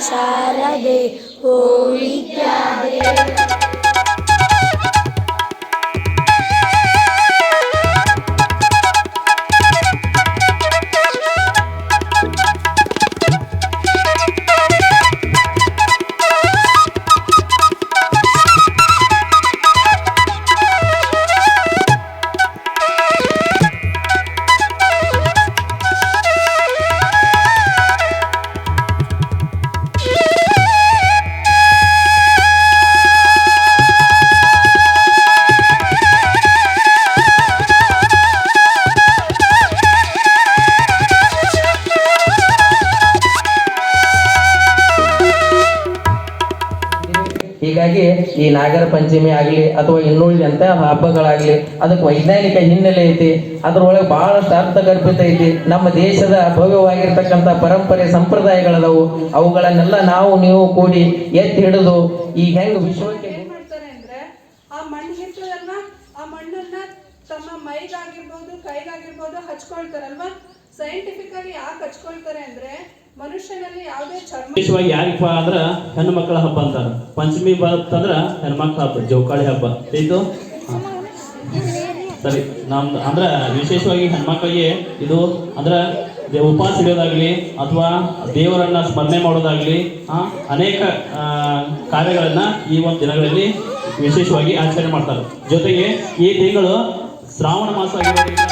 Sara de hoy. ಹೀಗಾಗಿ ಈ ನಾಗರ ಪಂಚಮಿ ಆಗಲಿ ಅಥವಾ ಇನ್ನುಳಿದಂತ ಹಬ್ಬಗಳಾಗ್ಲಿ, ಅದಕ್ಕೆ ವೈಜ್ಞಾನಿಕ ಹಿನ್ನೆಲೆ ಐತಿ. ಅದ್ರೊಳಗೆ ಬಹಳಷ್ಟು ಅರ್ಥಗರ್ಭಿತ ಐತಿ. ನಮ್ಮ ದೇಶದ ಭವ್ಯವಾಗಿರ್ತಕ್ಕಂಥ ಪರಂಪರೆ ಸಂಪ್ರದಾಯಗಳದವು. ಅವುಗಳನ್ನೆಲ್ಲ ನಾವು, ನೀವು ಕೂಡಿ ಎತ್ತಿ ಹಿಡಿದು ಈ ಹೆಂಗ್ ವಿಶ್ವಕ್ಕೆ ಆ ಆ ಮಣ್ಣನ್ನ ತಮ್ಮ ಮೈಗಾಗಿರ್ಬೋದು, ಕೈಗಾಗಿರ್ಬೋದು ಹಚ್ಕೊಳ್ತಾರಲ್ವಾ? ಸೈಂಟಿಫಿಕಲಿ ಯಾಕೆ ಹಚ್ಕೊಳ್ತಾರೆ ಅಂದ್ರೆ ಮನುಷ್ಯನಲ್ಲಿ ಚರ್ಮ ವಿಶೇಷವಾಗಿ ಯಾರಿಗಪ್ಪ ಅಂದ್ರ ಹೆಣ್ಣು ಮಕ್ಕಳ ಹಬ್ಬ ಅಂತಾರ. ಪಂಚಮಿ ಬಂತಂದ್ರ ಹೆಣ್ಮಕ್ಳ ಹಬ್ಬ ಜೋಕಾಳಿ ಹಬ್ಬ. ಇದು ಸರಿ, ನಮ್ದು ಅಂದ್ರ ವಿಶೇಷವಾಗಿ ಹೆಣ್ಮಕ್ಳಿಗೆ ಇದು ಅಂದ್ರ ಉಪವಾಸ ಇಡೋದಾಗ್ಲಿ ಅಥವಾ ದೇವರನ್ನ ಸ್ಮರಣೆ ಮಾಡೋದಾಗ್ಲಿ ಅನೇಕ ಕಾರ್ಯಗಳನ್ನ ಈ ಒಂದು ದಿನಗಳಲ್ಲಿ ವಿಶೇಷವಾಗಿ ಆಚರಣೆ ಮಾಡ್ತಾರೆ. ಜೊತೆಗೆ ಈ ತಿಂಗಳು ಶ್ರಾವಣ ಮಾಸ ಆಗಿರೋದ್ರಿಂದ